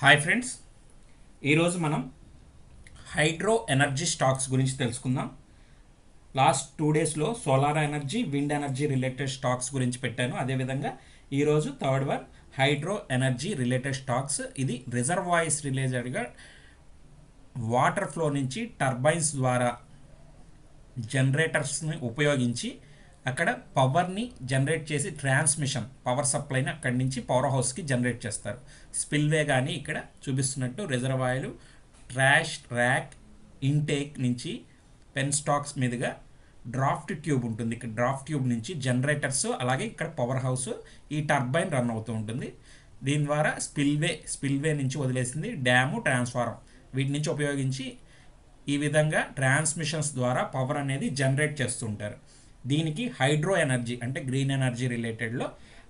Hi friends ఈరోజు మనం hydro energy stocks గురించి తెలుసుకుందాం. లాస్ట్ టూ డేస్లో solar energy wind energy related stocks గురించి పెట్టాను. అదేవిధంగా ఈరోజు third one hydro energy related stocks. ఇది రిజర్వాయిస్ రిలేటెడ్గా వాటర్ ఫ్లో నుంచి టర్బైన్స్ ద్వారా జనరేటర్స్ని ఉపయోగించి అక్కడ పవర్ని జనరేట్ చేసి ట్రాన్స్మిషన్ పవర్ సప్లైని అక్కడి నుంచి పవర్ హౌస్కి జనరేట్ చేస్తారు. స్పిల్వే కానీ ఇక్కడ చూపిస్తున్నట్టు రిజర్వాయర్లు ట్రాష్ ర్యాక్ ఇంటేక్ నుంచి పెన్ స్టాక్స్ మీదుగా డ్రాఫ్ట్ ట్యూబ్ ఉంటుంది. ఇక్కడ డ్రాఫ్ట్ ట్యూబ్ నుంచి జనరేటర్స్ అలాగే ఇక్కడ పవర్ హౌస్ ఈ టర్బైన్ రన్ అవుతూ ఉంటుంది. దీని ద్వారా స్పిల్వే స్పిల్వే నుంచి వదిలేసింది డ్యాము ట్రాన్స్ఫారం వీటి నుంచి ఉపయోగించి ఈ విధంగా ట్రాన్స్మిషన్స్ ద్వారా పవర్ అనేది జనరేట్ చేస్తుంటారు దీనికి హైడ్రో ఎనర్జీ అంటే గ్రీన్ ఎనర్జీ రిలేటెడ్లో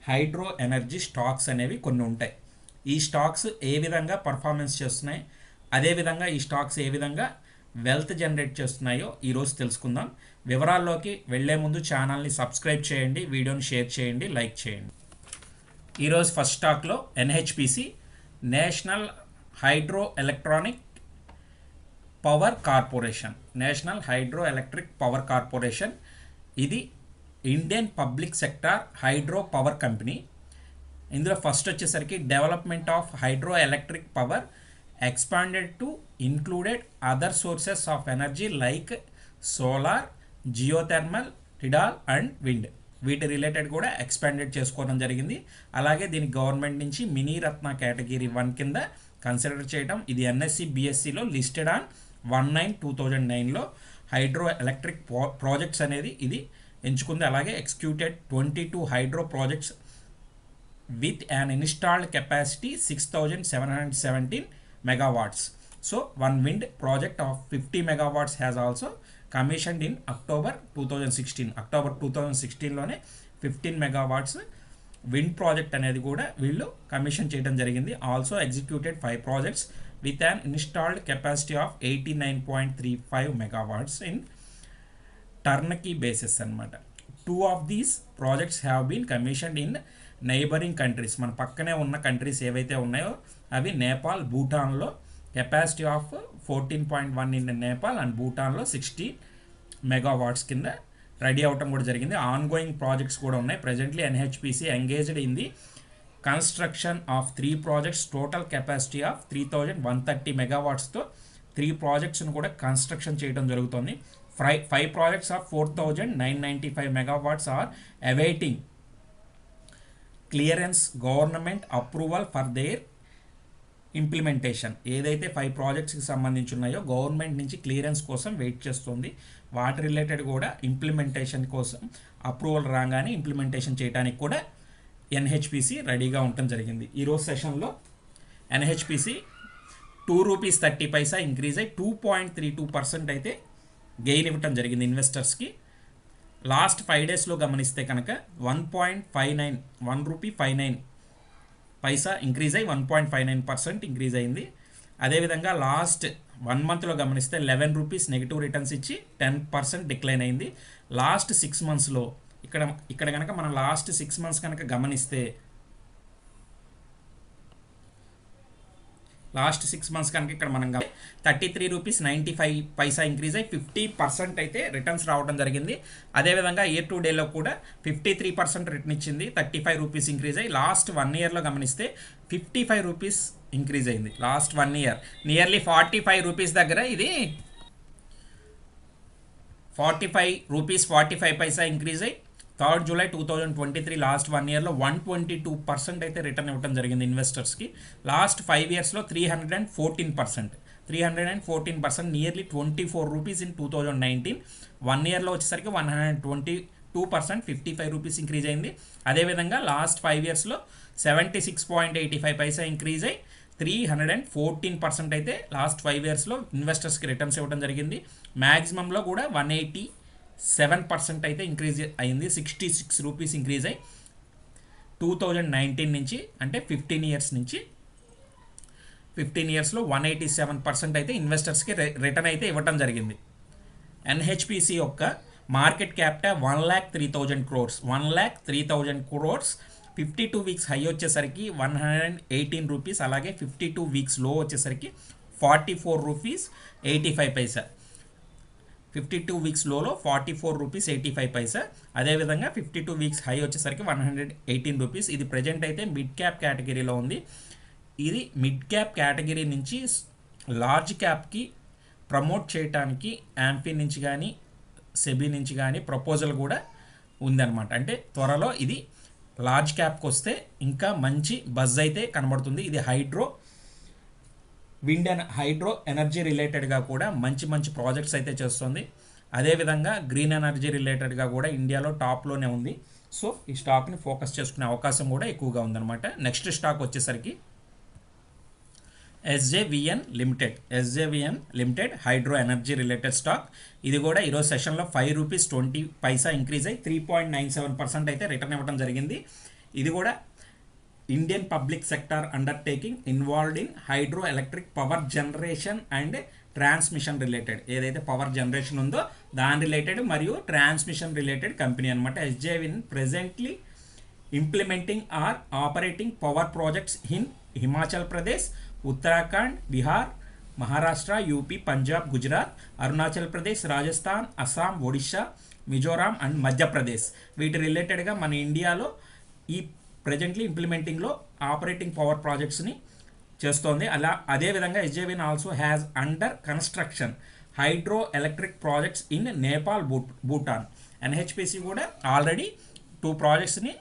హైడ్రో ఎనర్జీ స్టాక్స్ అనేవి కొన్ని ఉంటాయి. ఈ స్టాక్స్ ఏ విధంగా పర్ఫార్మెన్స్ చేస్తున్నాయి అదేవిధంగా ఈ స్టాక్స్ ఏ విధంగా వెల్త్ జనరేట్ చేస్తున్నాయో ఈరోజు తెలుసుకుందాం. వివరాల్లోకి వెళ్ళే ముందు ఛానల్ని సబ్స్క్రైబ్ చేయండి వీడియోని షేర్ చేయండి లైక్ చేయండి. ఈరోజు ఫస్ట్ స్టాక్లో NHPC national hydro electronic power corporation national hydro electric power corporation ఇది Indian public sector hydro power company ఇందులో ఫస్ట్ వచ్చేసరికి development of hydro electric power expanded to included other sources of energy like solar geothermal tidal and wind వీటి related కూడా expanded చేసుకోవడం జరిగింది. అలాగే దీనికి government నుంచి మినీ రత్న కేటగిరీ వన్ కింద కన్సిడర్ చేయడం ఇది NSC బిఎస్సిలో listed on one nine two thousand నైన్లో హైడ్రో ఎలక్ట్రిక్ ప్రాజెక్ట్స్ అనేది ఇది ఎంచుకుంది. అలాగే executed twenty two hydro projects with an installed capacity six thousand seven hundred seventeen megawatts so one wind project of fifty megawatts has also commissioned in October two thousand sixteen October two thousand సిక్స్టీన్లోనే fifteen megawatts wind project అనేది కూడా వీళ్ళు commission చేయడం జరిగింది. Also executed five projects with an installed capacity of eighty nine point three five megawatts in turnkey basis అనమాట two of these projects have been commissioned in neighbouring countries మన పక్కనే ఉన్న countries ఏవైతే ఉన్నాయో అవి Nepal భూటాన్లో capacity of fourteen point one in Nepal and భూటాన్లో sixty megawatts కింద ready అవటం కూడా జరిగింది. ఆన్ గోయింగ్ ప్రాజెక్ట్స్ కూడా ఉన్నాయి. Presently NHPC engaged in the construction of three projects total capacity of three thousand one thirty మెగావాట్స్తో three ప్రాజెక్ట్స్ను కూడా construction చేయడం జరుగుతుంది. Five five projects of four thousand nine ninety five megawatts are awaiting clearance government approval for their implementation. ఏదైతే five ప్రాజెక్ట్స్కి సంబంధించి ఉన్నాయో government నుంచి clearance కోసం వెయిట్ చేస్తుంది. వాటి రిలేటెడ్ కూడా ఇంప్లిమెంటేషన్ కోసం అప్రూవల్ రాగానే ఇంప్లిమెంటేషన్ చేయడానికి కూడా ఎన్హెచ్పిసి రెడీగా ఉండటం జరిగింది. ఈరోజు సెషన్లో NHPC two rupees thirty paisa increase అయ్యి two point three two percent అయితే గెయిన్ ఇవ్వటం జరిగింది ఇన్వెస్టర్స్కి. లాస్ట్ ఫైవ్ డేస్లో గమనిస్తే కనుక one point five nine one rupee five nine paisa increase అయ్యి one point five nine percent increase అయింది. అదేవిధంగా లాస్ట్ వన్ మంత్లో గమనిస్తే లెవెన్ రూపీస్ నెగిటివ్ రిటర్న్స్ ఇచ్చి టెన్ పర్సెంట్ డిక్లైన్ అయింది. లాస్ట్ సిక్స్ మంత్స్లో ఇక్కడ ఇక్కడ కనుక మనం లాస్ట్ సిక్స్ మంత్స్ కనుక గమనిస్తే లాస్ట్ సిక్స్ మంత్స్ కనుక ఇక్కడ మనం thirty three rupees ninety five paisa increase అయ్యి ఫిఫ్టీ పర్సెంట్ అయితే రిటర్న్స్ రావడం జరిగింది. అదేవిధంగా ఇయర్ టు డేలో కూడా ఫిఫ్టీ త్రీ పర్సెంట్ రిటర్న్ ఇచ్చింది థర్టీ ఫైవ్ రూపీస్ ఇంక్రీజ్ అయ్యి లాస్ట్ వన్ ఇయర్లో గమనిస్తే ఫిఫ్టీ ఫైవ్ రూపీస్ ఇంక్రీజ్ అయింది last one year nearly forty five rupees దగ్గర ఇది forty five rupees forty five paisa increase అయ్యి third July two thousand twenty three last one ఇయర్లో one twenty two percent అయితే return ఇవ్వడం జరిగింది ఇన్వెస్టర్స్కి. Last five ఇయర్స్లో three hundred and fourteen percent. Three hundred and fourteen percent nearly twenty four rupees in two thousand nineteen. One ఇయర్లో వచ్చేసరికి one hundred twenty two percent fifty five rupees increase అయింది. అదేవిధంగా last five ఇయర్స్లో seventy six point eighty five paisa increase అయ్యి three hundred and fourteen percent అయితే last five ఇయర్స్లో ఇన్వెస్టర్స్కి returns ఇవ్వడం జరిగింది. మ్యాక్సిమంలో కూడా వన్ ఎయిటీ సెవెన్ పర్సెంట్ అయితే ఇంక్రీజ్ అయింది. సిక్స్టీ సిక్స్ రూపీస్ ఇంక్రీజ్ అయ్యి టూ థౌజండ్ నైన్టీన్ నుంచి అంటే ఫిఫ్టీన్ ఇయర్స్ నుంచి ఫిఫ్టీన్ ఇయర్స్లో వన్ ఎయిటీ సెవెన్ పర్సెంట్ అయితే ఇన్వెస్టర్స్కి రిటర్న్ అయితే ఇవ్వటం జరిగింది. ఎన్హెచ్పిసి యొక్క market capital one lakh three thousand crores one lakh three thousand crores fifty two weeks high వచ్చేసరికి one hundred and eighteen rupees అలాగే ఫిఫ్టీ టూ వీక్స్లో వచ్చేసరికి forty four rupees eighty five paisa fifty two weeks లోలో forty four rupees eighty five paisa అదేవిధంగా fifty two weeks high వచ్చేసరికి one hundred eighteen rupees ఇది present అయితే mid cap కేటగిరీలో ఉంది. ఇది మిడ్ క్యాప్ కేటగిరీ నుంచి లార్జ్ క్యాప్కి ప్రమోట్ చేయడానికి యాంపీ నుంచి కానీ సెబీ నుంచి కానీ ప్రపోజల్ కూడా ఉందన్నమాట. అంటే త్వరలో ఇది లార్జ్ క్యాప్కి వస్తే ఇంకా మంచి బజ్ అయితే కనబడుతుంది. ఇది hydro wind and hydro energy రిలేటెడ్గా కూడా మంచి మంచి ప్రాజెక్ట్స్ అయితే చేస్తుంది. అదేవిధంగా గ్రీన్ ఎనర్జీ రిలేటెడ్గా కూడా ఇండియాలో టాప్లోనే ఉంది. సో ఈ స్టాక్ని ఫోకస్ చేసుకునే అవకాశం కూడా ఎక్కువగా ఉందన్నమాట. నెక్స్ట్ స్టాక్ వచ్చేసరికి SJVN limited. SJVN limited hydro energy related stock. ఇది కూడా ఈరోజు సెషన్లో five rupees twenty paisa increase అయ్యి three point nine seven percent అయితే రిటర్న్ ఇవ్వడం జరిగింది. ఇది కూడా Indian public sector undertaking involved in hydro electric power generation and transmission related ఏదైతే పవర్ జనరేషన్ ఉందో దాని రిలేటెడ్ మరియు ట్రాన్స్మిషన్ రిలేటెడ్ కంపెనీ అనమాట SJVN presently implementing or operating power projects in Himachal Pradesh Uttarakhand Bihar Maharashtra UP Punjab Gujarat Arunachal Pradesh Rajasthan Assam Odisha Mizoram and Madhya Pradesh వీటి రిలేటెడ్గా మన ఇండియాలో ఈ presently ఇంప్లిమెంటింగ్లో ఆపరేటింగ్ పవర్ ప్రాజెక్ట్స్ని చేస్తోంది. అలా అదేవిధంగా SJVN also has under construction hydro electric projects in Nepal భూట్ Bhutan NHPC కూడా ఆల్రెడీ టూ ప్రాజెక్ట్స్ని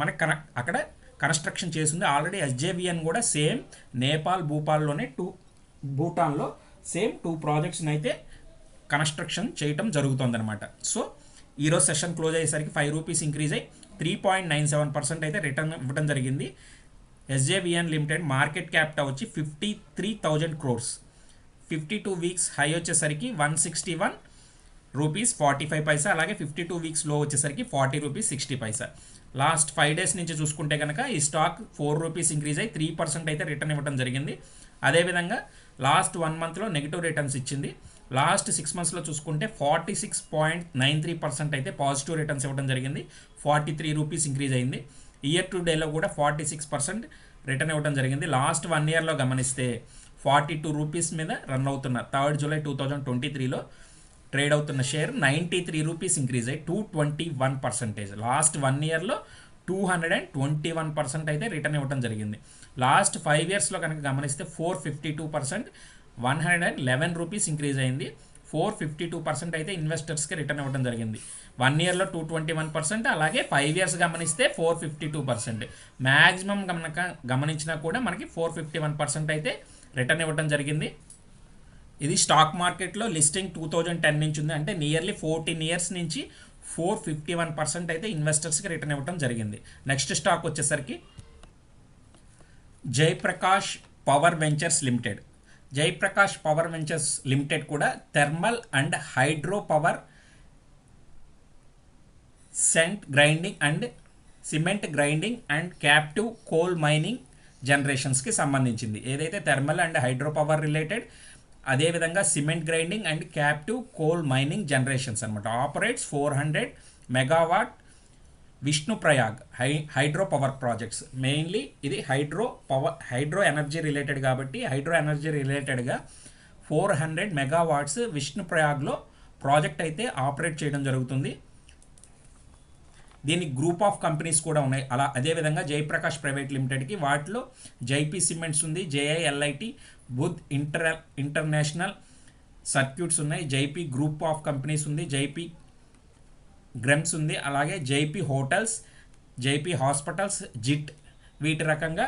మనకి కన అక్కడ కన్స్ట్రక్షన్ చేసింది. ఆల్రెడీ ఎస్జేవిఎన్ కూడా సేమ్ నేపాల్ భూపాల్లోనే టూ భూటాన్లో సేమ్ టూ ప్రాజెక్ట్స్ని అయితే కన్స్ట్రక్షన్ చేయటం జరుగుతుందన్నమాట. సో ఈరోజు సెషన్ క్లోజ్ అయ్యేసరికి ఫైవ్ రూపీస్ ఇంక్రీజ్ అయ్యి three point nine seven percent అయితే రిటర్న్ ఇవ్వడం జరిగింది. ఎస్జేవిఎన్ లిమిటెడ్ మార్కెట్ క్యాపిటల్ వచ్చి fifty three thousand crores fifty two weeks high వచ్చేసరికి one sixty one rupees forty five paisa అలాగే fifty two వీక్స్లో వచ్చేసరికి forty rupees sixty paisa last five days నుంచి చూసుకుంటే కనుక ఈ స్టాక్ ఫోర్ రూపీస్ ఇంక్రీజ్ అయ్యి త్రీ పర్సెంట్ అయితే రిటర్న్ ఇవ్వడం జరిగింది. అదేవిధంగా లాస్ట్ వన్ మంత్లో నెగిటివ్ రిటర్న్స్ ఇచ్చింది. లాస్ట్ సిక్స్ మంత్స్లో చూసుకుంటే forty six point nine three percent అయితే పాజిటివ్ రిటర్న్స్ ఇవ్వడం జరిగింది. ఫార్టీ త్రీ రూపీస్ ఇంక్రీజ్ అయింది. ఇయర్ టు డేలో కూడా ఫార్టీ సిక్స్ పర్సెంట్ రిటర్న్ ఇవ్వడం జరిగింది. లాస్ట్ వన్ ఇయర్లో గమనిస్తే ఫార్టీ టూ రూపీస్ మీద రన్ అవుతున్న third July two thousand twenty త్రీలో ట్రేడ్ అవుతున్న share ninety three rupees increase అయ్యి two twenty one percentage. Last one ఇయర్లో two hundred and twenty one percent అయితే రిటర్న్ ఇవ్వడం జరిగింది. లాస్ట్ ఫైవ్ ఇయర్స్లో కనుక గమనిస్తే four fifty two percent one hundred and eleven rupees increase అయింది. ఫోర్ ఫిఫ్టీ టూ పర్సెంట్ అయితే ఇన్వెస్టర్స్కి రిటర్న్ ఇవ్వడం జరిగింది. వన్ ఇయర్లో టూ ట్వంటీ వన్ పర్సెంట్ అలాగే ఫైవ్ ఇయర్స్ గమనిస్తే four fifty two percent. Maximum గమనక గమనించినా కూడా మనకి ఫోర్ ఫిఫ్టీ వన్ పర్సెంట్ అయితే రిటర్న్ ఇవ్వడం జరిగింది. ఇది స్టాక్ మార్కెట్లో లిస్టింగ్ టూ థౌజండ్ టెన్ నుంచి ఉంది. అంటే నియర్లీ ఫోర్టీన్ ఇయర్స్ నుంచి ఫోర్ ఫిఫ్టీ వన్ పర్సెంట్ అయితే ఇన్వెస్టర్స్కి రిటర్న్ ఇవ్వడం జరిగింది. నెక్స్ట్ స్టాక్ వచ్చేసరికి Jaiprakash power ventures limited. Jaiprakash power ventures limited కూడా thermal and hydro power cent grinding and cement grinding and captive coal mining జనరేషన్స్కి సంబంధించింది. ఏదైతే thermal and hydro power related అదేవిధంగా cement grinding and captive coal mining generations అనమాట operates four hundred megawatt Vishnu Prayag high hydro power projects. Mainly ఇది hydro power hydro energy related కాబట్టి hydro energy రిలేటెడ్గా four hundred megawatts Vishnu ప్రయాగ్లో project అయితే operate చేయడం జరుగుతుంది. దీనికి గ్రూప్ ఆఫ్ కంపెనీస్ కూడా ఉన్నాయి. అలా అదేవిధంగా జయప్రకాష్ ప్రైవేట్ లిమిటెడ్కి వాటిలో జైపీ సిమెంట్స్ ఉంది JILIT Buddh inter international circuits ఉన్నాయి జైపీ గ్రూప్ ఆఫ్ కంపెనీస్ ఉంది జైపీ గ్రెమ్స్ ఉంది. అలాగే జైపీ హోటల్స్ జైపీ హాస్పిటల్స్ జిట్ వీటి రకంగా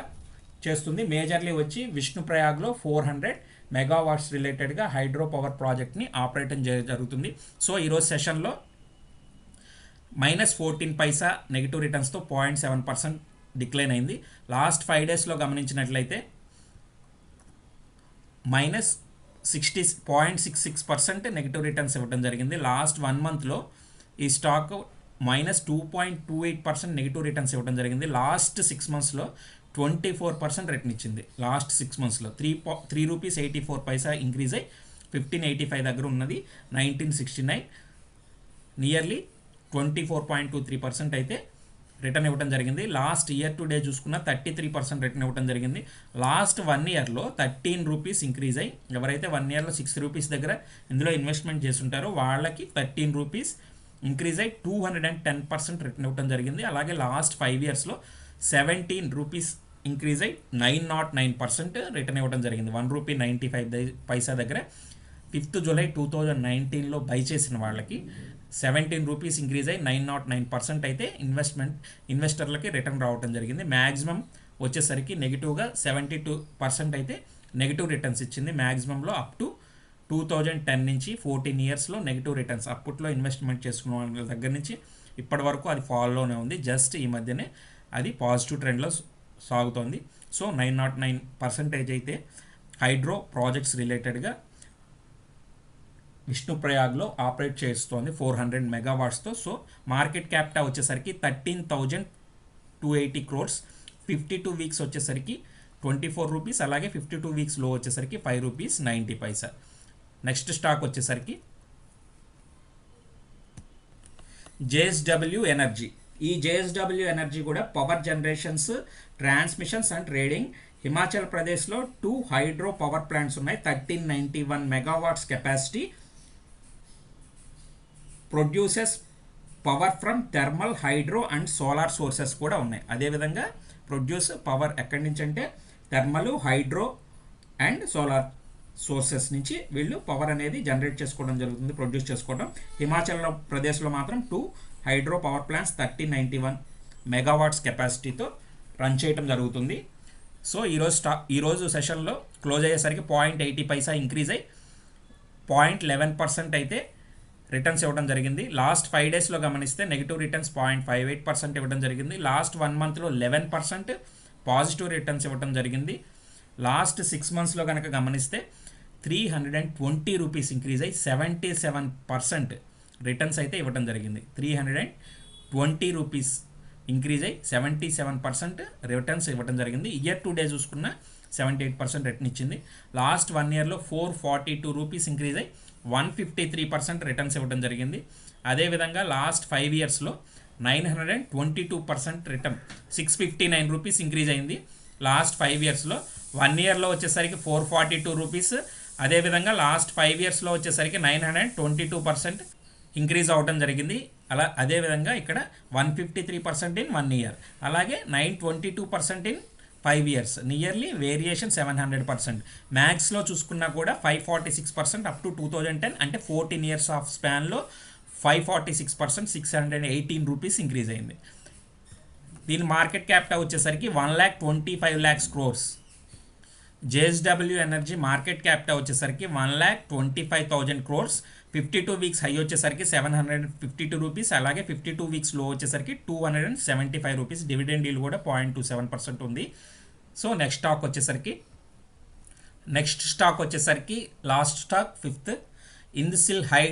చేస్తుంది. మేజర్లీ వచ్చి విష్ణుప్రయాగ్లో ఫోర్ హండ్రెడ్ మెగావాట్స్ రిలేటెడ్గా హైడ్రో పవర్ ప్రాజెక్ట్ని ఆపరేట్ జరుగుతుంది. సో ఈరోజు సెషన్లో మైనస్ ఫోర్టీన్ పైసా నెగిటివ్ రిటర్న్స్తో పాయింట్ సెవెన్ పర్సెంట్ డిక్లైన్ అయింది. లాస్ట్ ఫైవ్ డేస్లో గమనించినట్లయితే minus sixty point six six percent negative returns ఇవ్వడం జరిగింది. లాస్ట్ వన్ మంత్లో ఈ stock minus two point two eight percent negative returns ఇవ్వడం జరిగింది. లాస్ట్ సిక్స్ మంత్స్లో ట్వంటీ ఫోర్ పర్సెంట్ రిటర్న్ ఇచ్చింది. లాస్ట్ సిక్స్ మంత్స్లో త్రీ పా three rupees eighty four paisa increase అయ్యి ఫిఫ్టీన్ ఎయిటీ ఫైవ్ దగ్గర ఉన్నది. Nineteen sixty nine nearly twenty four point two three percent అయితే రిటర్న్ ఇవ్వడం జరిగింది. లాస్ట్ ఇయర్ టు డే చూసుకున్న థర్టీ త్రీ పర్సెంట్ రిటర్న్ ఇవ్వడం జరిగింది. లాస్ట్ వన్ ఇయర్లో థర్టీన్ రూపీస్ ఇంక్రీజ్ అయ్యి ఎవరైతే వన్ ఇయర్లో సిక్స్ రూపీస్ దగ్గర ఇందులో ఇన్వెస్ట్మెంట్ చేస్తుంటారో వాళ్ళకి థర్టీన్ రూపీస్ ఇంక్రీజ్ అయ్యి two hundred and ten percent return ఇవ్వడం జరిగింది. అలాగే లాస్ట్ ఫైవ్ ఇయర్స్లో సెవెంటీన్ రూపీస్ ఇంక్రీజ్ అయ్యి nine naught nine percent return ఇవ్వడం జరిగింది. One rupee ninety five paisa దగ్గర ఫిఫ్త్ జూలై టూ థౌజండ్ నైన్టీన్లో బై చేసిన వాళ్ళకి సెవెంటీన్ రూపీస్ ఇంక్రీజ్ అయ్యి నైన్ నాట్ నైన్ పర్సెంట్ అయితే ఇన్వెస్ట్మెంట్ ఇన్వెస్టర్లకి రిటర్న్ రావడం జరిగింది. మ్యాక్సిమం వచ్చేసరికి నెగిటివ్గా సెవెంటీ టూ పర్సెంట్ అయితే నెగిటివ్ రిటర్న్స్ ఇచ్చింది. మ్యాక్సిమంలో up to two thousand ten నుంచి ఫోర్టీన్ ఇయర్స్లో నెగిటివ్ రిటర్న్స్ అప్పట్లో ఇన్వెస్ట్మెంట్ చేసుకున్న వాళ్ళ దగ్గర నుంచి ఇప్పటి వరకు అది ఫాలోనే ఉంది. జస్ట్ ఈ మధ్యనే అది పాజిటివ్ ట్రెండ్లో సాగుతోంది. So nine naught nine percentage అయితే హైడ్రో ప్రాజెక్ట్స్ రిలేటెడ్గా విష్ణుప్రయాగ్లో ఆపరేట్ చేస్తోంది ఫోర్ హండ్రెడ్ మెగావాట్స్తో సో మార్కెట్ క్యాపిటల్ వచ్చేసరికి thirteen thousand two eighty crores fifty two weeks వచ్చేసరికి ట్వంటీ ఫోర్ రూపీస్ అలాగే ఫిఫ్టీ టూ వీక్స్లో వచ్చేసరికి five rupees ninety paisa next stock వచ్చేసరికి జేఎస్డబ్ల్యూ ఎనర్జీ. ఈ జేఎస్డబ్ల్యూ ఎనర్జీ కూడా power generations transmissions and trading Himachal ప్రదేశ్లో two hydro power plants ఉన్నాయి. Thirteen ninety one megawatts capacity. Produces power from thermal hydro and solar sources కూడా ఉన్నాయి. అదేవిధంగా produce power ఎక్కడి నుంచి అంటే thermal hydro and solar. Sources నుంచి వీళ్ళు పవర్ అనేది జనరేట్ చేసుకోవడం జరుగుతుంది ప్రొడ్యూస్ చేసుకోవడం. హిమాచల్ ప్రదేశ్లో మాత్రం two hydro power plants thirty ninety one megawatts కెపాసిటీతో run చేయడం జరుగుతుంది. సో ఈరోజు స్టా ఈరోజు సెషన్లో క్లోజ్ అయ్యేసరికి పాయింట్ ఎయిటీ పైసా ఇంక్రీజ్ అయ్యి పాయింట్ లెవెన్ పర్సెంట్ అయితే రిటర్న్స్ ఇవ్వడం జరిగింది. లాస్ట్ ఫైవ్ డేస్లో గమనిస్తే negative returns point five eight percent ఇవ్వడం జరిగింది. లాస్ట్ వన్ మంత్లో లెవెన్ పర్సెంట్ పాజిటివ్ రిటర్న్స్ ఇవ్వడం జరిగింది. లాస్ట్ సిక్స్ మంత్స్లో కనుక గమనిస్తే three hundred and twenty rupees increase అయ్యి సెవెంటీ సెవెన్ పర్సెంట్ రిటర్న్స్ అయితే ఇవ్వడం జరిగింది. Three hundred and twenty rupees increase అయ్యి సెవెంటీ సెవెన్ పర్సెంట్ రిటర్న్స్ ఇవ్వడం జరిగింది. ఇయర్ టు డే చూసుకున్న సెవెంటీ ఎయిట్ పర్సెంట్ రిటర్న్ ఇచ్చింది లాస్ట్ వన్ ఇయర్లో four forty two rupees increase అయ్యి one fifty three percent returns ఇవ్వడం జరిగింది. అదేవిధంగా లాస్ట్ ఫైవ్ ఇయర్స్లో nine hundred and twenty two percent return six fifty nine rupees increase అయింది. Last five ఇయర్స్లో one ఇయర్లో వచ్చేసరికి ఫోర్ ఫార్టీ టూ రూపీస్ అదేవిధంగా లాస్ట్ ఫైవ్ ఇయర్స్లో వచ్చేసరికి nine hundred twenty two percent increase అవడం జరిగింది. అలా అదేవిధంగా ఇక్కడ one fifty three percent in one year అలాగే nine twenty two percent in five years nearly variation seven hundred percent మ్యాథ్స్లో చూసుకున్నా కూడా five forty six percent up to two thousand ten అంటే fourteen years of స్పాన్లో five forty six percent six hundred eighteen rupees increase అయింది. దీని market capital వచ్చేసరికి one lakh twenty five lakhs crores JSW energy market capital వచ్చేసరికి one lakh twenty five thousand crores. Fifty two weeks high వచ్చేసరికి seven hundred fifty two rupees. అలాగే fifty two వీక్స్లో వచ్చేసరికి two hundred and seventy five rupees. Dividend deal కూడా point two seven percent ఉంది. So next stock వచ్చేసరికి next stock వచ్చేసరికి last stock fifth Indsil హై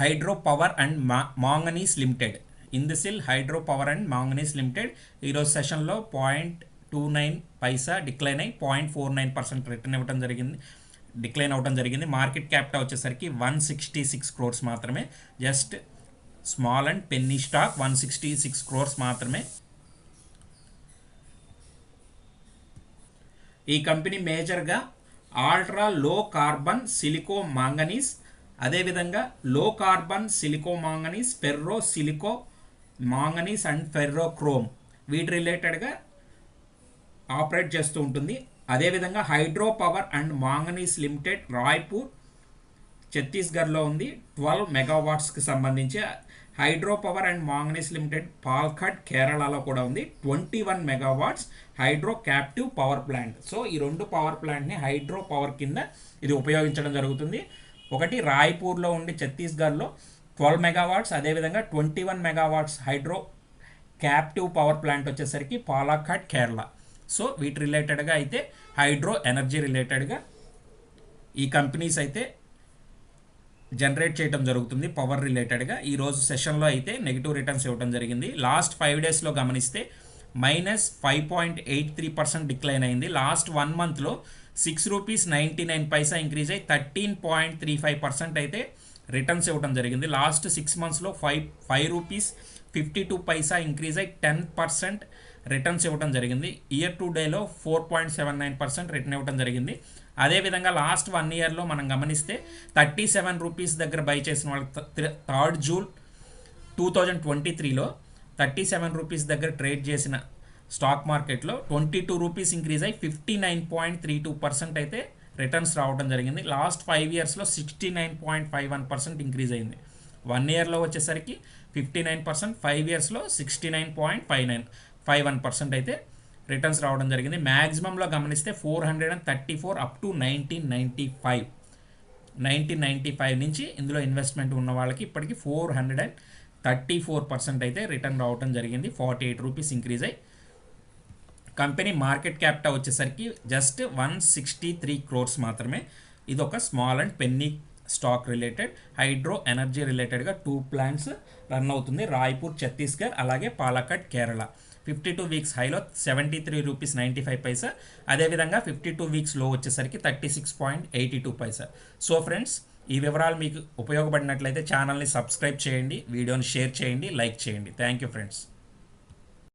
hydro power and మా manganese limited. Indsil hydro power and manganese limited ఈరోజు సెషన్లో point two nine paisa decline అయ్యి point four nine percent return ఇవ్వడం జరిగింది. డిక్లైన్ అవ్వడం జరిగింది. మార్కెట్ క్యాపిటల్ వచ్చేసరికి వన్ సిక్స్టీ సిక్స్ క్రోర్స్ మాత్రమే. Just small and penny stock one sixty six crores మాత్రమే. ఈ కంపెనీ మేజర్గా ఆల్ట్రా లో కార్బన్ సిలికో మాంగనీస్ అదేవిధంగా low carbon silico manganese ferro silico manganese and ferro chrome వీటి రిలేటెడ్గా ఆపరేట్ చేస్తూ ఉంటుంది. అదేవిధంగా hydro power and manganese limited Raipur ఛత్తీస్గఢ్లో ఉంది. ట్వెల్వ్ మెగావాట్స్కి సంబంధించి hydro power and manganese limited Palghat కేరళలో కూడా ఉంది. Twenty one megawatts hydro captive power plant. So ఈ రెండు పవర్ ప్లాంట్ని హైడ్రో పవర్ కింద ఇది ఉపయోగించడం జరుగుతుంది. ఒకటి రాయ్పూర్లో ఉండి ఛత్తీస్గఢ్లో ట్వెల్వ్ మెగావాట్స్ అదేవిధంగా twenty one megawatts hydro captive power plant వచ్చేసరికి పాలాఖాట్ కేరళ. సో వీటి రిలేటెడ్గా అయితే హైడ్రో ఎనర్జీ రిలేటెడ్గా ఈ కంపెనీస్ అయితే జనరేట్ చేయడం జరుగుతుంది పవర్ రిలేటెడ్గా. ఈరోజు సెషన్లో అయితే నెగిటివ్ రిటర్న్స్ ఇవ్వడం జరిగింది. లాస్ట్ ఫైవ్ డేస్లో గమనిస్తే minus five point eight three percent decline అయింది. లాస్ట్ వన్ మంత్లో six rupees ninety nine paisa increase అయ్యి thirteen point three five percent అయితే రిటర్న్స్ ఇవ్వడం జరిగింది. లాస్ట్ సిక్స్ మంత్స్లో five five rupees fifty two paisa increase అయ్యి టెన్ పర్సెంట్ రిటర్న్స్ ఇవ్వడం జరిగింది. ఇయర్ టు డేలో four point seven nine percent return ఇవ్వడం జరిగింది. అదేవిధంగా లాస్ట్ వన్ ఇయర్లో మనం గమనిస్తే థర్టీ సెవెన్ రూపీస్ దగ్గర బై చేసిన వాళ్ళకి third June two thousand twenty త్రీలో థర్టీ సెవెన్ రూపీస్ దగ్గర ట్రేడ్ చేసిన స్టాక్ మార్కెట్లో ట్వంటీ టూ రూపీస్ ఇంక్రీజ్ అయ్యి fifty nine point three two percent అయితే రిటర్న్స్ రావడం జరిగింది. లాస్ట్ ఫైవ్ ఇయర్స్లో sixty nine point five one percent increase అయింది. వన్ ఇయర్లో వచ్చేసరికి ఫిఫ్టీ నైన్ పర్సెంట్ ఫైవ్ ఇయర్స్లో sixty nine point five nine five one percent అయితే రిటర్న్స్ రావడం జరిగింది. మ్యాక్సిమంలో గమనిస్తే four hundred and thirty four up to nineteen ninety five. Nineteen ninety five నుంచి ఇందులో ఇన్వెస్ట్మెంట్ ఉన్న వాళ్ళకి ఇప్పటికి four hundred and thirty four percent అయితే రిటర్న్ రావడం జరిగింది. ఫార్టీ ఎయిట్ రూపీస్ ఇంక్రీజ్ అయ్యి. కంపెనీ మార్కెట్ క్యాపిటల్ వచ్చేసరికి just one sixty three crores మాత్రమే. ఇది ఒక small and penny stock related hydro energy రిలేటెడ్గా టూ ప్లాంట్స్ రన్ అవుతుంది. రాయ్పూర్ ఛత్తీస్గఢ్ అలాగే Palakkad Kerala. Fifty two weeks హైలో seventy three rupees ninety five paisa అదేవిధంగా ఫిఫ్టీ టూ వీక్స్లో వచ్చేసరికి thirty six point eighty two paisa so friends ఈ వివరాలు మీకు ఉపయోగపడినట్లయితే ఛానల్ని సబ్స్క్రైబ్ చేయండి వీడియోని షేర్ చేయండి లైక్ చేయండి. Thank you friends